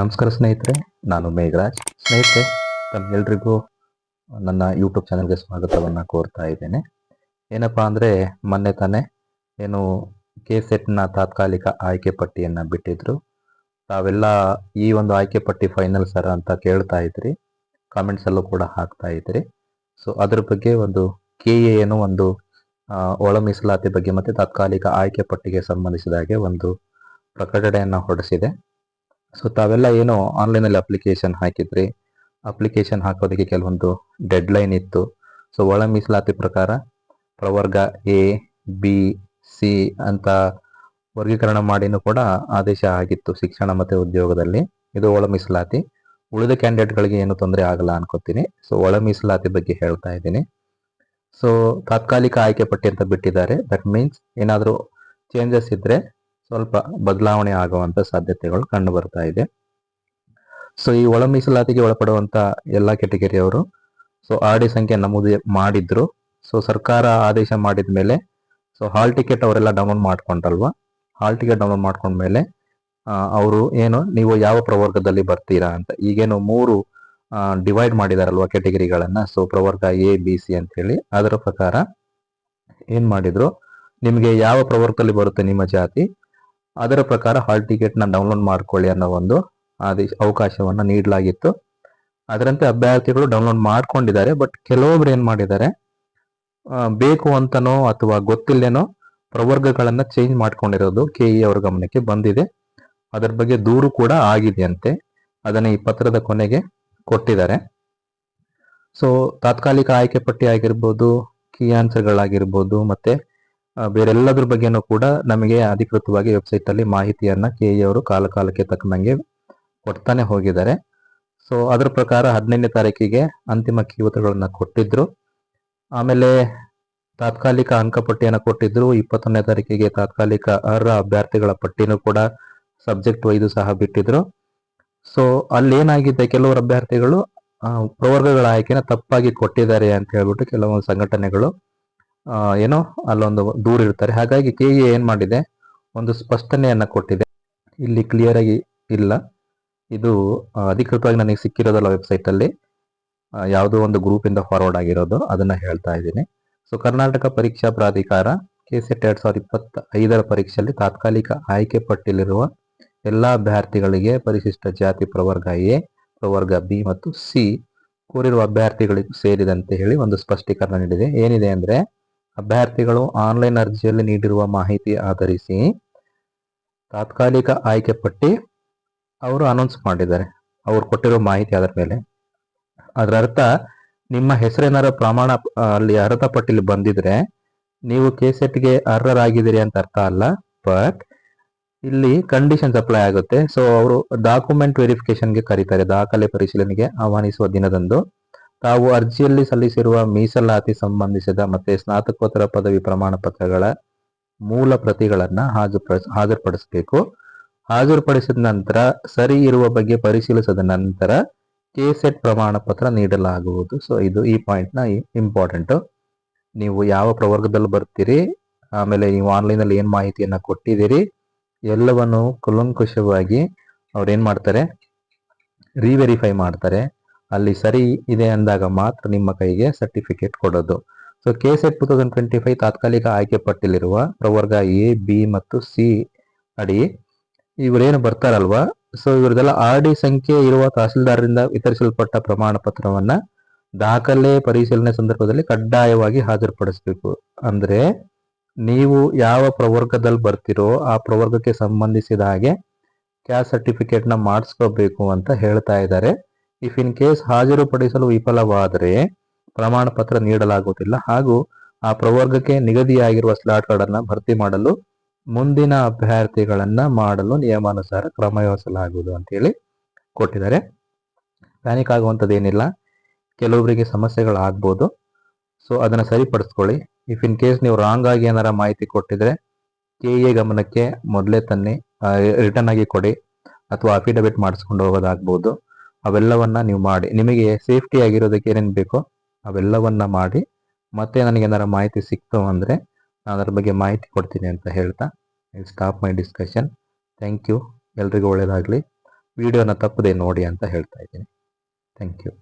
ನಮಸ್ಕಾರ ಸ್ನೇಹಿತರೆ, ನಾನು ಮೇಘರಾಜ್. ಸ್ನೇಹಿತರೆ ತಮ್ಮೆಲ್ರಿಗೂ ನನ್ನ ಯೂಟ್ಯೂಬ್ ಚಾನಲ್ಗೆ ಸ್ವಾಗತವನ್ನು ಕೋರ್ತಾ ಇದ್ದೇನೆ. ಏನಪ್ಪ ಅಂದರೆ, ಮೊನ್ನೆ ತಾನೇ ಏನು ಕೆ ಸೆಟ್ನ ತಾತ್ಕಾಲಿಕ ಆಯ್ಕೆ ಪಟ್ಟಿಯನ್ನು ಬಿಟ್ಟಿದ್ರು. ತಾವೆಲ್ಲ ಈ ಒಂದು ಆಯ್ಕೆ ಪಟ್ಟಿ ಫೈನಲ್ ಸರ್ ಅಂತ ಕೇಳ್ತಾ ಇದ್ರಿ. ಕಾಮೆಂಟ್ಸಲ್ಲೂ ಕೂಡ ಹಾಕ್ತಾ ಇದ್ರಿ. ಸೊ ಅದ್ರ ಬಗ್ಗೆ ಒಂದು ಕೆ ಎ ಏನು ಒಂದು ಒಳ ಮೀಸಲಾತಿ ಬಗ್ಗೆ ಮತ್ತು ತಾತ್ಕಾಲಿಕ ಆಯ್ಕೆ ಪಟ್ಟಿಗೆ ಸಂಬಂಧಿಸಿದ ಹಾಗೆ ಒಂದು ಪ್ರಕಟಣೆಯನ್ನು ಹೊರಡಿಸಿದೆ. ಸೊ ತಾವೆಲ್ಲ ಏನು ಆನ್ಲೈನಲ್ಲಿ ಅಪ್ಲಿಕೇಶನ್ ಹಾಕಿದ್ರಿ. ಅಪ್ಲಿಕೇಶನ್ ಹಾಕೋದಕ್ಕೆ ಕೆಲವೊಂದು ಡೆಡ್ಲೈನ್ ಇತ್ತು. ಸೊ ಒಳ ಮೀಸಲಾತಿ ಪ್ರಕಾರ ಪ್ರವರ್ಗ ಎ ಬಿ ಸಿ ಅಂತ ವರ್ಗೀಕರಣ ಮಾಡಿನೂ ಕೂಡ ಆದೇಶ ಆಗಿತ್ತು ಶಿಕ್ಷಣ ಮತ್ತು ಉದ್ಯೋಗದಲ್ಲಿ. ಇದು ಒಳ ಮೀಸಲಾತಿ. ಉಳಿದ ಕ್ಯಾಂಡಿಡೇಟ್ಗಳಿಗೆ ಏನು ತೊಂದರೆ ಆಗಲ್ಲ ಅನ್ಕೋತೀನಿ. ಸೊ ಒಳ ಮೀಸಲಾತಿ ಬಗ್ಗೆ ಹೇಳ್ತಾ ಇದ್ದೀನಿ. ಸೊ ತಾತ್ಕಾಲಿಕ ಆಯ್ಕೆ ಪಟ್ಟಿ ಅಂತ ಬಿಟ್ಟಿದ್ದಾರೆ. ದಟ್ ಮೀನ್ಸ್ ಏನಾದರೂ ಚೇಂಜಸ್ ಇದ್ರೆ ಸ್ವಲ್ಪ ಬದಲಾವಣೆ ಆಗುವಂತ ಸಾಧ್ಯತೆಗಳು ಕಂಡು ಬರ್ತಾ ಇದೆ. ಸೊ ಈ ಒಳ ಮೀಸಲಾತಿಗೆ ಒಳಪಡುವಂತ ಎಲ್ಲಾ ಕೆಟಗರಿಯವರು ಸೊ ಆರ್ ಡಿ ಸಂಖ್ಯೆ ನಮೂದು ಮಾಡಿದ್ರು. ಸೊ ಸರ್ಕಾರ ಆದೇಶ ಮಾಡಿದ ಮೇಲೆ ಸೊ ಹಾಲ್ ಟಿಕೆಟ್ ಅವರೆಲ್ಲ ಡೌನ್ಲೋಡ್ ಮಾಡ್ಕೊಂಡಲ್ವಾ ಹಾಲ್ ಟಿಕೆಟ್ ಡೌನ್ಲೋಡ್ ಮಾಡ್ಕೊಂಡ್ಮೇಲೆ ಅವರು ಏನು, ನೀವು ಯಾವ ಪ್ರವರ್ಗದಲ್ಲಿ ಬರ್ತೀರಾ ಅಂತ. ಈಗೇನು ಮೂರು ಡಿವೈಡ್ ಮಾಡಿದಾರಲ್ವಾ ಕೆಟಗರಿಗಳನ್ನ ಸೊ ಪ್ರವರ್ಗ ಎ ಬಿ ಸಿ ಅಂತ ಹೇಳಿ ಅದರ ಪ್ರಕಾರ ಏನ್ ಮಾಡಿದ್ರು? ನಿಮಗೆ ಯಾವ ಪ್ರವರ್ಗದಲ್ಲಿ ಬರುತ್ತೆ ನಿಮ್ಮ ಜಾತಿ? ಅದರ ಪ್ರಕಾರ ಹಾಲ್ ಟಿಕೆಟ್ನ ಡೌನ್ಲೋಡ್ ಮಾಡ್ಕೊಳ್ಳಿ ಅನ್ನೋ ಒಂದು ಆದೇಶ ಅವಕಾಶವನ್ನ ನೀಡಲಾಗಿತ್ತು. ಅದರಂತೆ ಅಭ್ಯರ್ಥಿಗಳು ಡೌನ್ಲೋಡ್ ಮಾಡ್ಕೊಂಡಿದ್ದಾರೆ ಬಟ್ ಕೆಲವೊಬ್ರು ಏನು ಮಾಡಿದ್ದಾರೆ ಬೇಕು ಅಂತನೋ ಅಥವಾ ಗೊತ್ತಿಲ್ಲೇನೋ ಪ್ರವರ್ಗಗಳನ್ನು ಚೇಂಜ್ ಮಾಡ್ಕೊಂಡಿರೋದು ಕೆ ಇ ಅವರ ಗಮನಕ್ಕೆ ಬಂದಿದೆ. ಅದರ ಬಗ್ಗೆ ದೂರು ಕೂಡ ಆಗಿದೆಯಂತೆ. ಅದನ್ನ ಈ ಪತ್ರದ ಕೊನೆಗೆ ಕೊಟ್ಟಿದ್ದಾರೆ. ಸೊ ತಾತ್ಕಾಲಿಕ ಆಯ್ಕೆ ಪಟ್ಟಿ ಆಗಿರ್ಬೋದು ಕೀ ಆನ್ಸರ್ಗಳಾಗಿರ್ಬೋದು ಮತ್ತೆ ಬೇರೆಲ್ಲದ್ರ ಬಗ್ಗೆನೂ ಕೂಡ ನಮಗೆ ಅಧಿಕೃತವಾಗಿ ವೆಬ್ಸೈಟ್ ಅಲ್ಲಿ ಮಾಹಿತಿಯನ್ನ ಕೆ ಅವರು ಕಾಲ ಕಾಲಕ್ಕೆ ತಕ್ಕನಂಗೆ ಕೊಡ್ತಾನೆ ಹೋಗಿದ್ದಾರೆ. ಸೊ ಅದರ ಪ್ರಕಾರ ಹದಿನೈದನೇ ತಾರೀಕಿಗೆ ಅಂತಿಮ ಕೀವತುಗಳನ್ನ ಕೊಟ್ಟಿದ್ರು. ಆಮೇಲೆ ತಾತ್ಕಾಲಿಕ ಅಂಕಪಟ್ಟಿಯನ್ನು ಕೊಟ್ಟಿದ್ರು. ಇಪ್ಪತ್ತೊಂದನೇ ತಾರೀಕಿಗೆ ತಾತ್ಕಾಲಿಕ ಅರ್ಹ ಅಭ್ಯರ್ಥಿಗಳ ಪಟ್ಟಿನೂ ಕೂಡ ಸಬ್ಜೆಕ್ಟ್ ವೈದು ಸಹ ಬಿಟ್ಟಿದ್ರು. ಸೊ ಅಲ್ಲಿ ಏನಾಗಿದೆ ಕೆಲವರು ಅಭ್ಯರ್ಥಿಗಳು ಪ್ರವರ್ಗಗಳ ಆಯ್ಕೆನ ತಪ್ಪಾಗಿ ಕೊಟ್ಟಿದ್ದಾರೆ ಅಂತ ಹೇಳ್ಬಿಟ್ಟು ಕೆಲವೊಂದು ಸಂಘಟನೆಗಳು ಏನೋ ಅಲ್ಲೊಂದು ದೂರ ಇರ್ತಾರೆ ಹಾಗಾಗಿ ಕೆ ಎ ಏನ್ ಮಾಡಿದೆ? ಒಂದು ಸ್ಪಷ್ಟನೆಯನ್ನ ಕೊಟ್ಟಿದೆ. ಇಲ್ಲಿ ಕ್ಲಿಯರ್ ಆಗಿ ಇಲ್ಲ. ಇದು ಅಧಿಕೃತವಾಗಿ ನನಗೆ ಸಿಕ್ಕಿರೋದಲ್ಲ ವೆಬ್ಸೈಟ್ ಅಲ್ಲಿ. ಯಾವುದೋ ಒಂದು ಗ್ರೂಪ್ ಇಂದ ಫಾರ್ವರ್ಡ್ ಆಗಿರೋದು. ಅದನ್ನ ಹೇಳ್ತಾ ಇದ್ದೀನಿ. ಸೊ ಕರ್ನಾಟಕ ಪರೀಕ್ಷಾ ಪ್ರಾಧಿಕಾರ ಕೆ ಸೆಟ್ ಎರಡ್ ಸಾವಿರದ ಇಪ್ಪತ್ತ ಐದರ ಪರೀಕ್ಷೆಯಲ್ಲಿ ತಾತ್ಕಾಲಿಕ ಆಯ್ಕೆ ಪಟ್ಟಿಯಲ್ಲಿರುವ ಎಲ್ಲಾ ಅಭ್ಯರ್ಥಿಗಳಿಗೆ ಪರಿಶಿಷ್ಟ ಜಾತಿ ಪ್ರವರ್ಗ ಎ, ಪ್ರವರ್ಗ ಬಿ ಮತ್ತು ಸಿ ಕೋರಿರುವ ಅಭ್ಯರ್ಥಿಗಳಿಗೂ ಸೇರಿದಂತೆ ಹೇಳಿ ಒಂದು ಸ್ಪಷ್ಟೀಕರಣ ನೀಡಿದೆ. ಏನಿದೆ ಅಂದ್ರೆ ಅಭ್ಯರ್ಥಿಗಳು ಆನ್ಲೈನ್ ಅರ್ಜಿಯಲ್ಲಿ ನೀಡಿರುವ ಮಾಹಿತಿ ಆಧರಿಸಿ ತಾತ್ಕಾಲಿಕ ಆಯ್ಕೆ ಪಟ್ಟಿ ಅವರು ಅನೌನ್ಸ್ ಮಾಡಿದ್ದಾರೆ. ಅವರು ಕೊಟ್ಟಿರೋ ಮಾಹಿತಿ ಅದರ ಮೇಲೆ. ಅದರ ಅರ್ಥ ನಿಮ್ಮ ಹೆಸರೇನಾರ ಪ್ರಮಾಣ ಅಲ್ಲಿ ಅರ್ಹತಾ ಪಟ್ಟಿಲಿ ಬಂದಿದ್ರೆ ನೀವು ಕೆಸೆಟ್ಗೆ ಅರ್ಹರಾಗಿದ್ದೀರಿ ಅಂತ ಅರ್ಥ ಅಲ್ಲ ಬಟ್ ಇಲ್ಲಿ ಕಂಡೀಷನ್ಸ್ ಅಪ್ಲೈ ಆಗುತ್ತೆ. ಸೊ ಅವರು ಡಾಕ್ಯುಮೆಂಟ್ ವೆರಿಫಿಕೇಶನ್ಗೆ ಕರೀತಾರೆ. ದಾಖಲೆ ಪರಿಶೀಲನೆಗೆ ಆಹ್ವಾನಿಸುವ ದಿನದಂದು ತಾವು ಅರ್ಜಿಯಲ್ಲಿ ಸಲ್ಲಿಸಿರುವ ಮೀಸಲಾತಿ ಸಂಬಂಧಿಸಿದ ಮತ್ತೆ ಸ್ನಾತಕೋತ್ತರ ಪದವಿ ಪ್ರಮಾಣ ಪತ್ರಗಳ ಮೂಲ ಪ್ರತಿಗಳನ್ನ ಹಾಜರುಪಡಿಸ ಹಾಜರುಪಡಿಸಬೇಕು. ಹಾಜರುಪಡಿಸಿದ ನಂತರ ಸರಿ ಇರುವ ಬಗ್ಗೆ ಪರಿಶೀಲಿಸಿದ ನಂತರ ಕೆ ಸೆಟ್ ಪ್ರಮಾಣ ಪತ್ರ ನೀಡಲಾಗುವುದು. ಸೊ ಇದು ಈ ಪಾಯಿಂಟ್ನ ಇಂಪಾರ್ಟೆಂಟ್ ನೀವು ಯಾವ ಪ್ರವರ್ಗದಲ್ಲಿ ಬರ್ತೀರಿ, ಆಮೇಲೆ ನೀವು ಆನ್ಲೈನ್ ಏನು ಮಾಹಿತಿಯನ್ನ ಕೊಟ್ಟಿದ್ದೀರಿ, ಎಲ್ಲವನ್ನು ಕುಲಂಕುಷವಾಗಿ ಅವ್ರು ಏನು ಮಾಡ್ತಾರೆ ರಿವೆರಿಫೈ ಮಾಡ್ತಾರೆ. ಅಲ್ಲಿ ಸರಿ ಇದೆ ಅಂದಾಗ ಮಾತ್ರ ನಿಮ್ಮ ಕೈಗೆ ಸರ್ಟಿಫಿಕೇಟ್ ಕೊಡೋದು. So K set two thousand twenty five ತಾತ್ಕಾಲಿಕ ಆಯ್ಕೆ ಪಟ್ಟಿಲಿರುವ ಪ್ರವರ್ಗ ಎ ಬಿ ಮತ್ತು ಸಿ ಅಡಿ ಇವರೇನು ಬರ್ತಾರಲ್ವಾ? ಸೊ ಇವರದೆಲ್ಲ ಆರ್ ಡಿ ಸಂಖ್ಯೆ ಇರುವ ತಹಸೀಲ್ದಾರರಿಂದ ವಿತರಿಸಲ್ಪಟ್ಟ ಪ್ರಮಾಣ ಪತ್ರವನ್ನ ದಾಖಲೆ ಪರಿಶೀಲನೆ ಸಂದರ್ಭದಲ್ಲಿ ಕಡ್ಡಾಯವಾಗಿ ಹಾಜರುಪಡಿಸಬೇಕು. ಅಂದ್ರೆ ನೀವು ಯಾವ ಪ್ರವರ್ಗದಲ್ಲಿ ಬರ್ತಿರೋ ಆ ಪ್ರವರ್ಗಕ್ಕೆ ಸಂಬಂಧಿಸಿದ ಹಾಗೆ ಕ್ಯಾಸ್ಟ್ ಸರ್ಟಿಫಿಕೇಟ್ನ ಮಾಡಿಸ್ಕೋಬೇಕು ಅಂತ ಹೇಳ್ತಾ ಇದ್ದಾರೆ. ಇಫ್ ಇನ್ ಕೇಸ್ ಹಾಜರುಪಡಿಸಲು ವಿಫಲವಾದರೆ ಪ್ರಮಾಣ ಪತ್ರ ನೀಡಲಾಗುವುದಿಲ್ಲ. ಹಾಗೂ ಆ ಪ್ರವರ್ಗಕ್ಕೆ ನಿಗದಿಯಾಗಿರುವ ಸ್ಲಾಟ್ಗಳನ್ನು ಭರ್ತಿ ಮಾಡಲು ಮುಂದಿನ ಅಭ್ಯರ್ಥಿಗಳನ್ನ ಮಾಡಲು ನಿಯಮಾನುಸಾರ ಕ್ರಮ ವಹಿಸಲಾಗುವುದು ಅಂತ ಹೇಳಿ ಕೊಟ್ಟಿದ್ದಾರೆ. ಪ್ಯಾನಿಕ್ ಆಗುವಂಥದ್ದು ಏನಿಲ್ಲ ಕೆಲವೊಬ್ಬರಿಗೆ ಸಮಸ್ಯೆಗಳಾಗ್ಬೋದು ಸೊ ಅದನ್ನು ಸರಿಪಡಿಸ್ಕೊಳ್ಳಿ. ಇಫ್ ಇನ್ ಕೇಸ್ ನೀವು ರಾಂಗ್ ಆಗಿ ಏನಾರ ಮಾಹಿತಿ ಕೊಟ್ಟಿದ್ರೆ ಕೆ ಎ ಗಮನಕ್ಕೆ ಮೊದಲೇ ತನ್ನಿ ರಿಟರ್ನ್ ಆಗಿ ಕೊಡಿ. ಅಥವಾ ಅಫಿಡವಿಟ್ ಮಾಡಿಸ್ಕೊಂಡು ಹೋಗೋದಾಗ್ಬೋದು. ಅವೆಲ್ಲವನ್ನ ನೀವು ಮಾಡಿ, ನಿಮಗೆ ಸೇಫ್ಟಿ ಆಗಿರೋದಕ್ಕೆ ಏನೇನು ಬೇಕೋ ಅವೆಲ್ಲವನ್ನ ಮಾಡಿ, ಮತ್ತೆ ನನಗೆ ಏನಾರ ಮಾಹಿತಿ ಸಿಕ್ತು ಅಂದರೆ ನಾನು ಅದರ ಬಗ್ಗೆ ಮಾಹಿತಿ ಕೊಡ್ತೀನಿ ಅಂತ ಹೇಳ್ತಾ stop my discussion thank you ಎಲ್ರಿಗೂ ಒಳ್ಳೆಯದಾಗಲಿ ವಿಡಿಯೋನ ತಪ್ಪದೆ ನೋಡಿ ಅಂತ ಹೇಳ್ತಾ ಇದ್ದೀನಿ. Thank you